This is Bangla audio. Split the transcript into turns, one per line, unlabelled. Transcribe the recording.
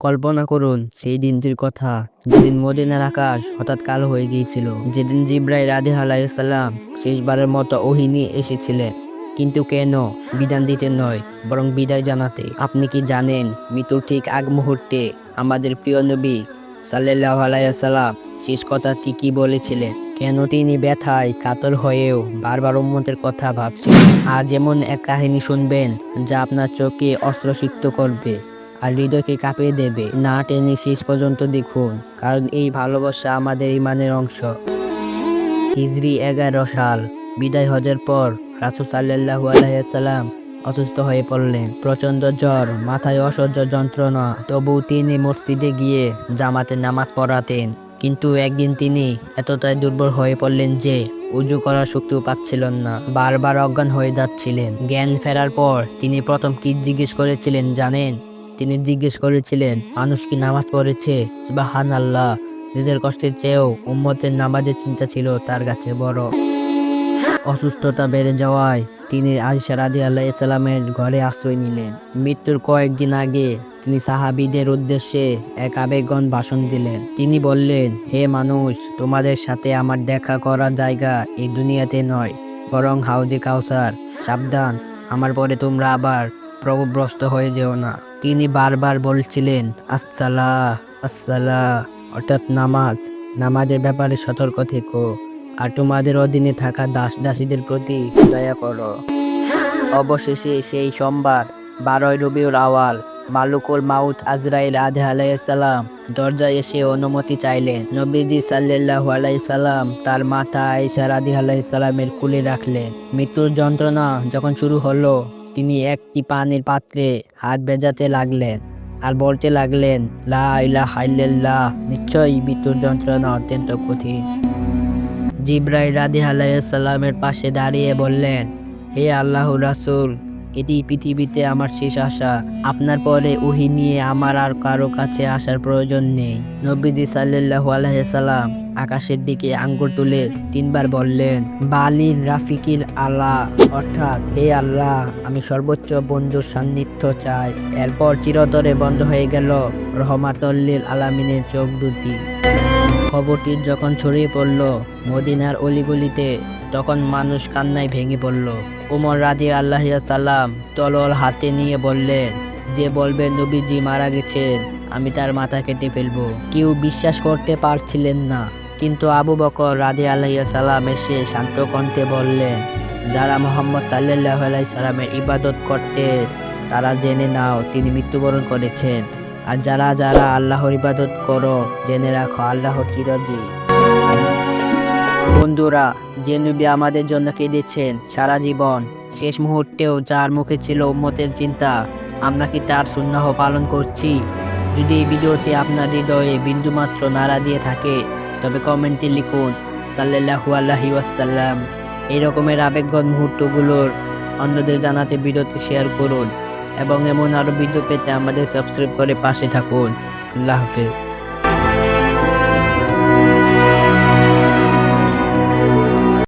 কল্পনা করুন, সেই দিনটির কথা। যেদিন মদিনার আকাশ হঠাৎ কালো হয়ে গিয়েছিল, যেদিন জিব্রাই রাধে আলাইসাল্লাম শেষবারের মতো ওহিনী এসেছিলেন। কিন্তু কেন? বিধান দিতে নয়, বরং বিদায় জানাতে। আপনি কি জানেন, মৃত্যুর ঠিক আগ মুহূর্তে আমাদের প্রিয় নবী সাল্লাহ আলাইসাল্লাম শেষ কথাটি কি বলেছিলেন? কেন তিনি ব্যথায়, কাতর হয়েও বারবার উম্মতের কথা ভাবছিলেন? আজ এমন এক কাহিনী শুনবেন, যা আপনার চোখে অস্ত্রসিক্ত করবে। আর হৃদয়কে কাঁপিয়ে দেবে। না টেনে শেষ পর্যন্ত দেখুন, কারণ এই ভালোবাসা আমাদের ইমানের অংশ। হিজরি এগারো সাল, বিদায় হজের পর রাসুল সাল্লাহু আলাইসাল্লাম অসুস্থ হয়ে পড়লেন। প্রচণ্ড জ্বর, মাথায় অসহ্য যন্ত্রণা তবু তিনি মসজিদে গিয়ে জামাতে নামাজ পড়াতেন। কিন্তু একদিন তিনি এতটাই দুর্বল হয়ে পড়লেন যে উজু করার শক্তিও পাচ্ছিলেন না। বারবার অজ্ঞান হয়ে যাচ্ছিলেন। জ্ঞান ফেরার পর তিনি প্রথম কি জিজ্ঞেস করেছিলেন জানেন? তিনি জিজ্ঞেস করেছিলেন, মানুষ কি নামাজ পড়েছে? বাহান আল্লাহ নিজের কষ্টের চেয়েও উম্মতের নামাজের চিন্তা ছিল তার কাছে বড়। অসুস্থতা বেড়ে যাওয়ায় তিনি আরিশা রাদি আল্লাহ ইসলামের ঘরে আশ্রয় নিলেন। মৃত্যুর কয়েকদিন আগে তিনি সাহাবিদের উদ্দেশ্যে এক আবেগন ভাষণ দিলেন। তিনি বললেন, হে মানুষ, তোমাদের সাথে আমার দেখা করার জায়গা এই দুনিয়াতে নয়, বরং হাউজে কাউসার, সাবধান, আমার পরে তোমরা আবার প্রভুগ্রস্ত হয়ে যেও না। তিনি বারবার বলছিলেন আসসালা আসসালা অর্থাৎ নামাজ, নামাজের ব্যাপারে সতর্ক থেকো আর তোমাদের অধীনে থাকা দাস দাসীদের প্রতি দয়া করো। অবশেষে সেই সোমবার, বারোই রবিউল আওয়াল মালুকুল মাউত আজরাইল আধে আলাইসাল্লাম দরজায় এসে অনুমতি চাইলেন। নবীজি সাল্লাহ আলাইসাল্লাম তার মাথা আয়সা আদি আলাইসাল্লামের কুলে রাখলেন। মৃত্যুর যন্ত্রণা যখন শুরু হলো তিনি একটি পানির পাত্রে হাত বেজাতে লাগলেন আর বলতে লাগলেন, লা ইলাহা ইল্লাল্লাহ, নিশ্চয়ই মৃত্যুর যন্ত্রণা অত্যন্ত কঠিন। জিব্রাই রাধি আলাইসাল্লামের পাশে দাঁড়িয়ে বললেন, হে আল্লাহ রাসুল, এটি পৃথিবীতে আমার শেষ আশা। আপনার পরে উহি নিয়ে আমার আর কারও কাছে আসার প্রয়োজন নেই। নবীজি সাল্লাহ আলাইসাল্লাম আকাশের দিকে আঙ্গুল তুলে তিনবার বললেন, বালির রাফিকিল আল্লাহ অর্থাৎ হে আল্লাহ, আমি সর্বোচ্চ বন্ধুর সান্নিধ্য চাই। এরপর চিরতরে বন্ধ হয়ে গেল রহমাতল্লিল আলামিনের চোখ দুটি। খবরটি যখন ছড়িয়ে পড়ল মদিনার অলিগলিতে, তখন মানুষ কান্নায় ভেঙে পড়ল। উমর রাজি আল্লাহ সাল্লাম তলোয়ার হাতে নিয়ে বললেন, যে বলবে নবীজি মারা গেছেন, আমি তার মাথা কেটে ফেলব। কেউ বিশ্বাস করতে পারছিলেন না। কিন্তু আবু বকর রাজি আল্লাহ সাল্লাম এসে শান্ত কণ্ঠে বললেন, যারা মোহাম্মদ সাল্লাহ আলাই সালামের ইবাদত করতে, তারা জেনে নাও তিনি মৃত্যুবরণ করেছেন। আর যারা যারা আল্লাহর ইবাদত করো, জেনে রাখো আল্লাহর চিরজি বন্ধুরা, যে নবী আমাদের জন্য কেঁদেছেন সারা জীবন, শেষ মুহূর্তেও যার মুখে ছিল উম্মতের চিন্তা, আমরা কি তার সুন্নাহ পালন করছি? যদি এই ভিডিওতে আপনার হৃদয়ে বিন্দুমাত্র নাড়া দিয়ে থাকে তবে কমেন্টে লিখুন সাল্লাহু আল্লাহি ওয়াসাল্লাম। এই রকমের আবেগগত মুহূর্তগুলোর অন্যদের জানাতে ভিডিওতে শেয়ার করুন এবং এমন আরও ভিডিও পেতে আমাদের সাবস্ক্রাইব করে পাশে থাকুন। আল্লাহ হাফেজ।